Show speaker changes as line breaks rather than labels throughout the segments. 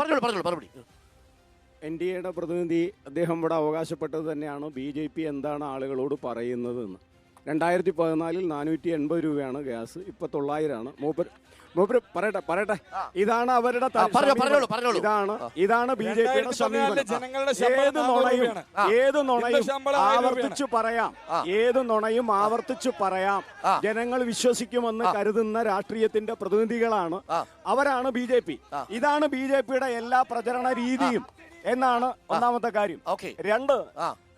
പറഞ്ഞോളൂ പറഞ്ഞോളൂ മറുപടി.
എൻ ഡി എയുടെ പ്രതിനിധി അദ്ദേഹം ഇവിടെ അവകാശപ്പെട്ടത് തന്നെയാണ്. ബി ജെ പി എന്താണ് ആളുകളോട് പറയുന്നത് എന്ന് രണ്ടായിരത്തി പതിനാലിൽ നാനൂറ്റി എൺപത് രൂപയാണ് ഗ്യാസ്. ഇപ്പൊ തൊള്ളായിരമാണ് മൂപ്പര് മൂപ്പര് പറയട്ടെ പറയട്ടെ. ഇതാണ് അവരുടെ സമീപനം. ഇതാണ് ഇതാണ് ബി ജെ പിയുടെ
2014 ജനങ്ങളുടെ
ഏത് നുണയും ഏത് നുണയും
ഇന്ന് ശമ്പളം 1000
ആവർത്തിച്ചു പറയാം. ഏത് നുണയും ആവർത്തിച്ചു പറയാം. ജനങ്ങൾ വിശ്വസിക്കുമെന്ന് കരുതുന്ന രാഷ്ട്രീയത്തിന്റെ പ്രതിനിധികളാണ് അവരാണ് ബി ജെ പി. ഇതാണ് ബി ജെ പിയുടെ എല്ലാ പ്രചരണ രീതിയും എന്നാണ് ഒന്നാമത്തെ കാര്യം. രണ്ട്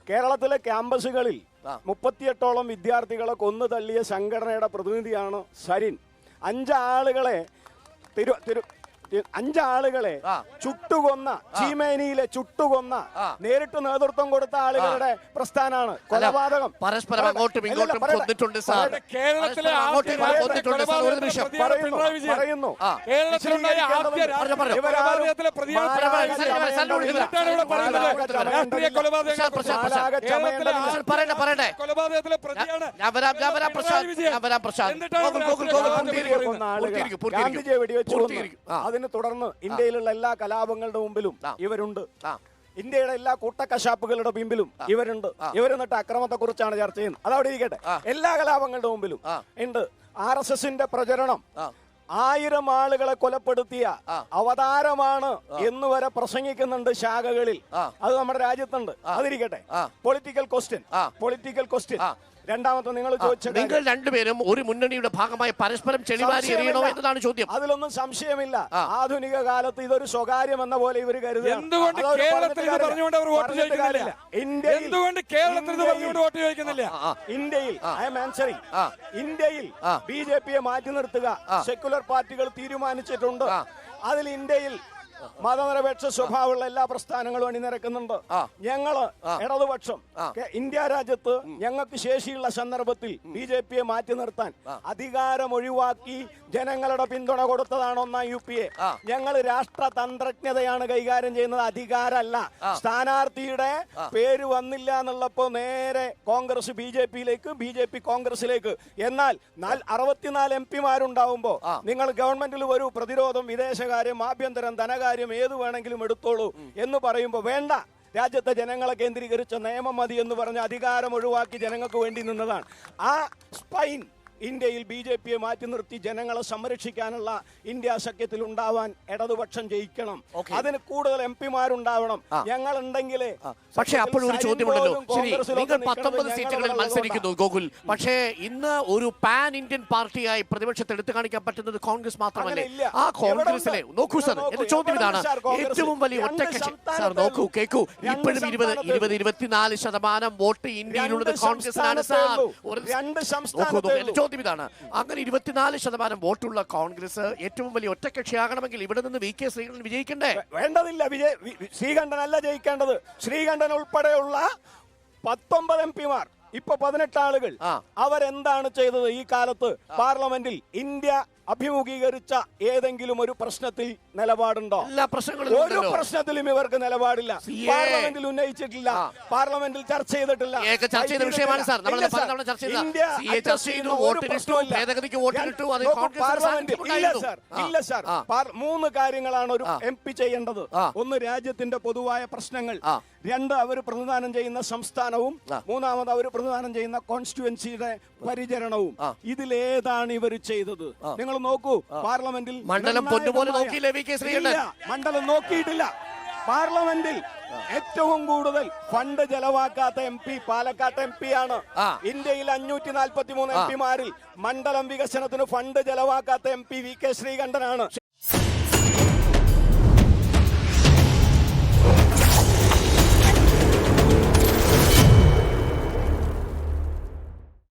കേരളത്തിലെ ക്യാമ്പസുകളിൽ. മുപ്പത്തിയെട്ടോളം വിദ്യാർത്ഥികളെ കൊന്നു തള്ളിയ സംഘടനയുടെ പ്രതിനിധിയാണ് സരിൻ അഞ്ചാളുകളെ തിരു തിരു അഞ്ചാളുകളെ. ചുട്ടുകൊന്ന ചീമേനിയിലെ ചുട്ടുകൊന്ന. നേരിട്ട് നേതൃത്വം കൊടുത്ത ആളുകളുടെ പ്രസ്ഥാനമാണ്. കൊലപാതകം.
പരസ്പരം. അങ്ങോട്ടും ഇങ്ങോട്ടും കൊന്നിട്ടുണ്ട് സാർ.
കേരളത്തിലെ
കൊന്നിട്ടുണ്ട് സാർ. ഒരു നിമിഷം.
പറയുന്നു.
കേരളത്തിലുണ്ടായ കൊലപാതകത്തിലെ
ഞാൻ വരാം ഞാൻ വരാം പ്രശാന്ത് ഞാൻ വരാം പ്രശാന്ത്. ഗോകുൽ, ഗോകുൽ, പൂർത്തീകരിക്കൂ.
ഗാന്ധിജിയെ വെടിവെച്ച്. അതിനെ തുടർന്ന് ഇന്ത്യയിലുള്ള എല്ലാ കലാപങ്ങളുടെ മുമ്പിലും. ഇവരുണ്ട്. ഇന്ത്യയുടെ എല്ലാ കൂട്ടക്കശാപ്പുകളുടെ പിമ്പിലും ഇവരുണ്ട്. ഇവർ എന്നിട്ട് അക്രമത്തെ കുറിച്ചാണ് ചർച്ച ചെയ്യുന്നത്. അതവിടെ ഇരിക്കട്ടെ. എല്ലാ കലാപങ്ങളുടെ മുമ്പിലും ഉണ്ട്. ആർ എസ് എസിന്റെ പ്രചരണം ആയിരം ആളുകളെ കൊലപ്പെടുത്തിയ അവതാരമാണ് എന്ന് വരെ പ്രസംഗിക്കുന്നുണ്ട് ശാഖകളിൽ. അത് നമ്മുടെ രാജ്യത്തുണ്ട്. അതിരിക്കട്ടെ. Political question political question. രണ്ടാമത്തെ നിങ്ങൾ
നിങ്ങൾ രണ്ടുപേരും ഒരു മുന്നണിയുടെ ഭാഗമായി പരസ്പരം ചെളിവാരി എറിയണോ എന്നതാണ് ചോദ്യം.
അതിലൊന്നും സംശയമില്ല. ആധുനിക കാലത്ത് ഇതൊരു സ്വകാര്യം എന്ന പോലെ ഇവർ കരുതുകയാണ്.
എന്തുകൊണ്ട് കേരളത്തിൽ വോട്ട് ചോദിക്കുന്നില്ല?
ഇന്ത്യയിൽ
എന്തുകൊണ്ട് കേരളത്തിൽ ഇത്
ഇന്ത്യയിൽ- I'm answering. B J പിയെ മാറ്റി നിർത്തുക. സെക്യുലർ പാർട്ടികൾ തീരുമാനിച്ചിട്ടുണ്ട്. അതിൽ ഇന്ത്യയിൽ മതനിരപേക്ഷ സ്വഭാവമുള്ള എല്ലാ പ്രസ്ഥാനങ്ങളും അണിനിരക്കുന്നുണ്ട്. ഞങ്ങൾ ഇടതുപക്ഷം ഇന്ത്യ രാജ്യത്ത് ഞങ്ങൾക്ക് ശേഷിയുള്ള സന്ദർഭത്തിൽ ബി ജെ പിയെ മാറ്റി നിർത്താൻ അധികാരം ഒഴിവാക്കി ജനങ്ങളുടെ പിന്തുണ കൊടുത്തതാണ് ഒന്നാം യു പി എ. ഞങ്ങൾ രാഷ്ട്ര തന്ത്രജ്ഞതയാണ് കൈകാര്യം ചെയ്യുന്നത്. അധികാരമല്ല. സ്ഥാനാർത്ഥിയുടെ പേര് വന്നില്ല എന്നുള്ളപ്പോ നേരെ കോൺഗ്രസ് ബി ജെ പിയിലേക്ക് ബി ജെ പി കോൺഗ്രസിലേക്ക്. എന്നാൽ നാൽ- അറുപത്തിനാല് എം പിമാരുണ്ടാവുമ്പോ നിങ്ങൾ ഗവൺമെന്റിൽ വരൂ. പ്രതിരോധം വിദേശകാര്യം ആഭ്യന്തരം ധനകാര്യം ഏത് വേണമെങ്കിലും എടുത്തോളൂ എന്ന് പറയുമ്പോൾ വേണ്ട. രാജ്യത്തെ ജനങ്ങളെ കേന്ദ്രീകരിച്ച നിയമം മതി എന്ന് പറഞ്ഞ് അധികാരം ഒഴിവാക്കി ജനങ്ങൾക്ക് വേണ്ടി നിന്നതാണ്. ആ സ്പൈൻ ഇന്ത്യയിൽ ബി ജെ പിയെ മാറ്റി നിർത്തി ജനങ്ങളെ സംരക്ഷിക്കാനുള്ള ഇന്ത്യ സഖ്യത്തിൽ ഉണ്ടാവാൻ ഇടതുപക്ഷം ജയിക്കണം. അതിന് കൂടുതൽ എം പിമാരുണ്ടാവണം. ഞങ്ങൾ ഉണ്ടെങ്കിലേ
പക്ഷേ അപ്പോൾ ഒരു ചോദ്യമുണ്ടല്ലോ. ശരി നിങ്ങൾ പത്തൊമ്പത് സീറ്റുകളിൽ മത്സരിക്കുന്നു ഗോകുൽ. പക്ഷേ ഇന്ന് ഒരു പാൻ ഇന്ത്യൻ പാർട്ടിയായി പ്രതിപക്ഷത്തെ എടുത്തു കാണിക്കാൻ പറ്റുന്നത് കോൺഗ്രസ് മാത്രമല്ലേ? ആ കോൺഗ്രസിലെ നോക്കൂ? സാർ എന്റെ ചോദ്യം ഇതാണ്? ഏറ്റവും വലിയ ഒറ്റക്കക്ഷി സാർ നോക്കൂ
കേക്കൂ.
കേൾക്കൂ ഇപ്പോഴും ഇരുപത് ഇരുപത് ഇരുപത്തിനാല് ശതമാനം വോട്ട് ഇന്ത്യയിലുള്ളത്
കോൺഗ്രസ്
കോൺഗ്രസിനാണ് സാർ. ഒരു-
രണ്ട്
ചോദ്യം ഇതാണ്. അങ്ങനെ ഇരുപത്തിനാല് ശതമാനം വോട്ടുള്ള കോൺഗ്രസ് ഏറ്റവും വലിയ ഒറ്റക്കക്ഷിയാകണമെങ്കിൽ ഇവിടെ നിന്ന് വി കെ ശ്രീകണ്ഠൻ വിജയിക്കണ്ടേ?
വേണ്ടതില്ല. വിജയ് ശ്രീകണ്ഠനല്ല ജയിക്കേണ്ടത്. ശ്രീകണ്ഠൻ ഉൾപ്പെടെയുള്ള പത്തൊമ്പത് എം പിമാർ ഇപ്പൊ പതിനെട്ട് ആളുകൾ. അവരെന്താണ് ചെയ്തത് ഈ കാലത്ത്? പാർലമെന്റിൽ ഇന്ത്യ അഭിമുഖീകരിച്ച ഏതെങ്കിലും ഒരു പ്രശ്നത്തിൽ നിലപാടുണ്ടോ? ഒരു പ്രശ്നത്തിലും ഇവർക്ക് നിലപാടില്ല. പാർലമെന്റിൽ ഉന്നയിച്ചിട്ടില്ല. പാർലമെന്റിൽ ചർച്ച ചെയ്തിട്ടില്ല. ഇല്ല സാർ. മൂന്ന് കാര്യങ്ങളാണ് ഒരു. എം പി ചെയ്യേണ്ടത്. ഒന്ന് രാജ്യത്തിന്റെ പൊതുവായ പ്രശ്നങ്ങൾ. രണ്ട് അവർ പ്രതിദാനം ചെയ്യുന്ന സംസ്ഥാനവും. മൂന്നാമത് അവർ പ്രതിദാനം ചെയ്യുന്ന കോൺസ്റ്റിറ്റുവൻസിയുടെ പരിചരണവും ഇതിലേതാണ് ഇവർ ചെയ്തത്. നിങ്ങൾ നോക്കൂ പാർലമെന്റിൽ
മണ്ഡലം
മണ്ഡലം നോക്കിയിട്ടില്ല. പാർലമെന്റിൽ ഏറ്റവും കൂടുതൽ ഫണ്ട് ചെലവാക്കാത്ത എം പി പാലക്കാട്ട് എം പി ആണ്. ഇന്ത്യയിൽ അഞ്ഞൂറ്റി നാൽപ്പത്തി മൂന്ന് എം പിമാരിൽ മണ്ഡലം വികസനത്തിന് ഫണ്ട് ചെലവാക്കാത്ത എം പി വി കെ ശ്രീകണ്ഠനാണ്.